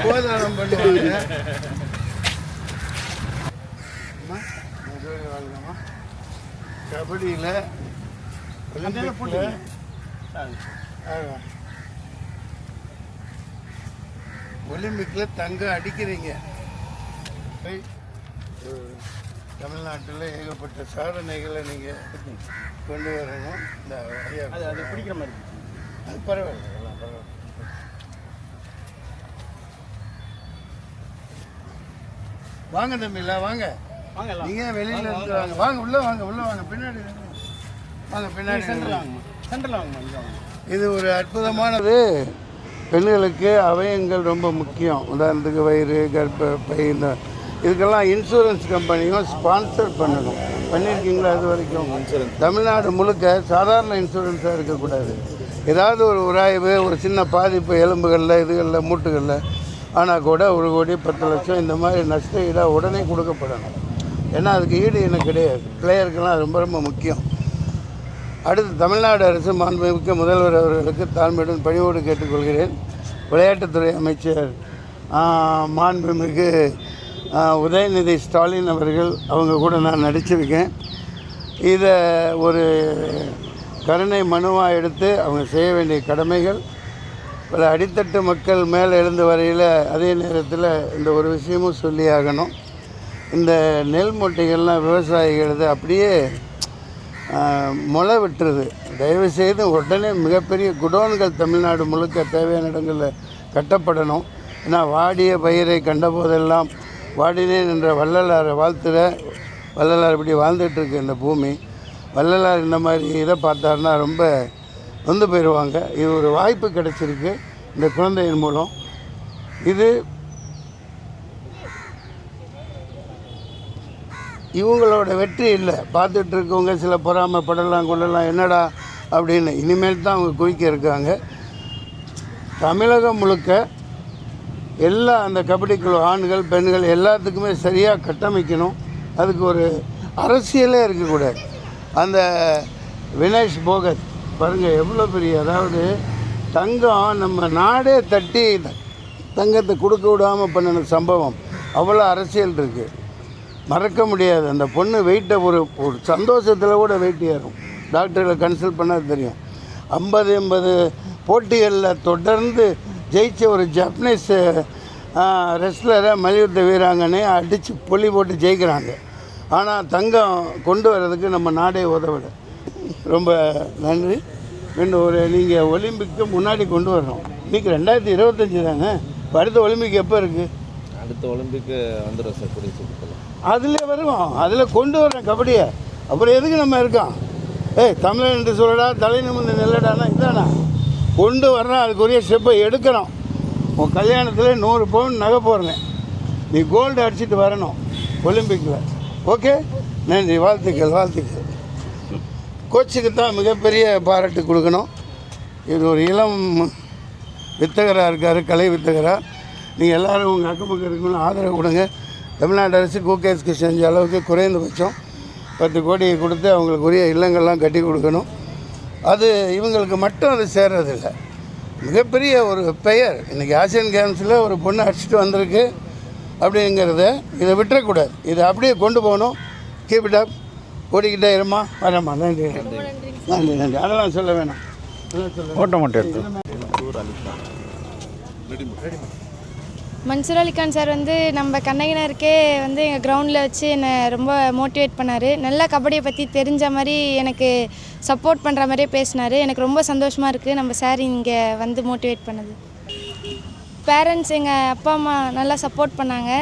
கோதானம் பண்ணுவாங்க. கபடியில். ஒலிம்பிக்ல தங்கம் அடிக்கிறீங்க. தமிழ்நாட்டில் ஏகப்பட்ட சாதனைகளை நீங்கள் கொண்டு வரணும். இந்த அது பிடிக்கிற மாதிரி. அது பரவாயில்ல. வாங்க தம்பில வாங்க. நீங்க வெளியில இருந்து வாங்க. வாங்க. உள்ள வாங்க உள்ள வாங்க. பின்னாடி வாங்க. வாங்க பின்னாடி சென்டரில் வாங்க. இது ஒரு அற்புதமானது. பெண்களுக்கு அவயங்கள் ரொம்ப முக்கியம். உதாரணத்துக்கு வயிறு கர்ப்பப்பை இந்த இதுக்கெல்லாம் இன்சூரன்ஸ் கம்பெனியும் ஸ்பான்சர் பண்ணணும். பண்ணியிருக்கீங்களா இது வரைக்கும்? தமிழ்நாடு முழுக்க சாதாரண இன்சூரன்ஸாக இருக்கக்கூடாது. ஏதாவது ஒரு உராய்வு ஒரு சின்ன பாதிப்பு எலும்புகளில் இதுகளில் மூட்டுகளில் ஆனால் கூட ஒரு கோடி பத்து லட்சம் இந்த மாதிரி நஷ்ட ஈடாக உடனே கொடுக்கப்படணும். ஏன்னா அதுக்கு ஈடு எனக்கு கிடையாது. பிளேயருக்கெல்லாம் ரொம்ப ரொம்ப முக்கியம். அடுத்து தமிழ்நாடு அரசு மாண்புமிக்க முதல்வர் அவர்களுக்கு தாழ்மையுடன் பணிவோடு கேட்டுக்கொள்கிறேன். விளையாட்டுத்துறை அமைச்சர் மாண்புமிகு உதயநிதி ஸ்டாலின் அவர்கள் அவங்க கூட நான் நடிச்சிருக்கேன். இதை ஒரு கருணை மனுவாக எடுத்து அவங்க செய்ய வேண்டிய கடமைகள் பல அடித்தட்டு மக்கள் மேலே எழுந்து வரையில் அதே நேரத்தில் இந்த ஒரு விஷயமும் சொல்லி ஆகணும். இந்த நெல் மூட்டைகள்லாம் விவசாயிகளது அப்படியே முளை விட்டுருது. தயவு செய்து உடனே மிகப்பெரிய குடோன்கள் தமிழ்நாடு முழுக்க தேவையான இடங்களில் கட்டப்படணும். ஏன்னா வாடிய பயிரை கண்டபோதெல்லாம் வாடினேன் என்ற வள்ளலாரை வாழ்த்துற வள்ளலார் இப்படி வாழ்ந்துட்டுருக்கு இந்த பூமி. வள்ளலார் இந்த மாதிரி இதை பார்த்தாருன்னா ரொம்ப வந்து போயிடுவாங்க. இது ஒரு வாய்ப்பு கிடைச்சிருக்கு. இந்த குழந்தையின் மூலம். இது இவங்களோட வெற்றி இல்லை. பார்த்துட்டு இருக்கவங்க சில பொறாமைப்படலாம் கொள்ளலாம் என்னடா அப்படின்னு. இனிமேல் தான் அவங்க குவிக்க இருக்காங்க. தமிழகம் முழுக்க எல்லா அந்த கபடி குழு ஆண்கள் பெண்கள் எல்லாத்துக்குமே சரியாக கட்டமைக்கணும். அதுக்கு ஒரு அரசியலே இருக்கக்கூடாது. அந்த வினேஷ் போகத் பாருங்கள் எவ்வளோ பெரிய அதாவது தங்கம் நம்ம நாடே தட்டி தங்கத்தை கொடுக்க விடாமல் பண்ணின சம்பவம். அவ்வளோ அரசியல் இருக்குது மறக்க முடியாது. அந்த பொண்ணு வெயிட்டை ஒரு ஒரு சந்தோஷத்தில் கூட வெயிட் ஏறும். டாக்டர்களை கன்சல்ட் பண்ணால் தெரியும். ஐம்பது எண்பது போட்டிகளில் தொடர்ந்து ஜெயிச்ச ஒரு ஜப்பனீஸ் ரெஸ்லரை மல்யுத்த வீராங்கனை அடித்து பொலி போட்டு ஜெயிக்கிறாங்க. ஆனால் தங்கம் கொண்டு வர்றதுக்கு நம்ம நாடே உதவலை. ரொம்ப நன்றி. இன்னும் ஒரு நீங்கள் ஒலிம்பிக்கு முன்னாடி கொண்டு வரணும். இன்னைக்கு ரெண்டாயிரத்தி இருபத்தஞ்சி தாங்க இப்ப அடுத்த ஒலிம்பிக் எப்போ இருக்குது அடுத்த ஒலிம்பிக்கு வந்துடும் சார் கூடிய சீக்கிரத்தில். அதில் வருவோம். அதில் கொண்டு வரேன் கபடியை. அப்புறம் எதுக்கு நம்ம இருக்கோம்? ஏய் தமிழன் என்று சொல்லடா தலை நிமிர்ந்து நெல்லடானா இதானா? கொண்டு வர்றேன் அதுக்குரிய ஸ்டெப்பை எடுக்கிறோம். உன் கல்யாணத்தில் நூறு பவுன் நகை போடுறேன். நீ கோல்டு அடிச்சிட்டு வரணும் ஒலிம்பிக்கில் ஓகே நன்றி வாழ்த்துக்கள் வாழ்த்துக்கள். கோச்சுக்கு தான் மிகப்பெரிய பாராட்டு கொடுக்கணும். இது ஒரு இளம் வித்தகராக இருக்கார் கலை வித்தகராக நீங்கள் எல்லோரும் உங்கள் அக்கம் பக்கம் இருக்கணும் ஆதரவு கொடுங்க. தமிழ்நாடு அரசு கூகேஸ்க்கு செஞ்ச அளவுக்கு குறைந்தபட்சம் பத்து கோடியை கொடுத்து அவங்களுக்கு உரிய இல்லங்கள்லாம் கட்டி கொடுக்கணும். அது இவங்களுக்கு மட்டும் அது சேர்றதில்லை. மிகப்பெரிய ஒரு பெயர். இன்றைக்கி ஆசியன் கேம்ஸில் ஒரு பொண்ணு அடிச்சுட்டு வந்திருக்கு அப்படிங்கிறத இதை விட்டுறக்கூடாது. இதை அப்படியே கொண்டு போகணும். கீப் இட் அப் ஓடிக்கிட்டே இருமா? வரேம்மா நன்றி. நன்றி நன்றி. அதெல்லாம் சொல்ல வேணாம். ஓட்ட மட்டும் மன்சூர் அலிகான் சார் வந்து நம்ம கண்ணகினருக்கே வந்து எங்கள் கிரவுண்டில் வச்சு என்னை ரொம்ப மோட்டிவேட் பண்ணார். நல்லா கபடியை பற்றி தெரிஞ்ச மாதிரி எனக்கு சப்போர்ட் பண்ணுற மாதிரியே பேசினார். எனக்கு ரொம்ப சந்தோஷமாக இருக்குது நம்ம சார் இங்கே வந்து மோட்டிவேட் பண்ணது. பேரண்ட்ஸ் எங்கள் அப்பா அம்மா நல்லா சப்போர்ட் பண்ணாங்க.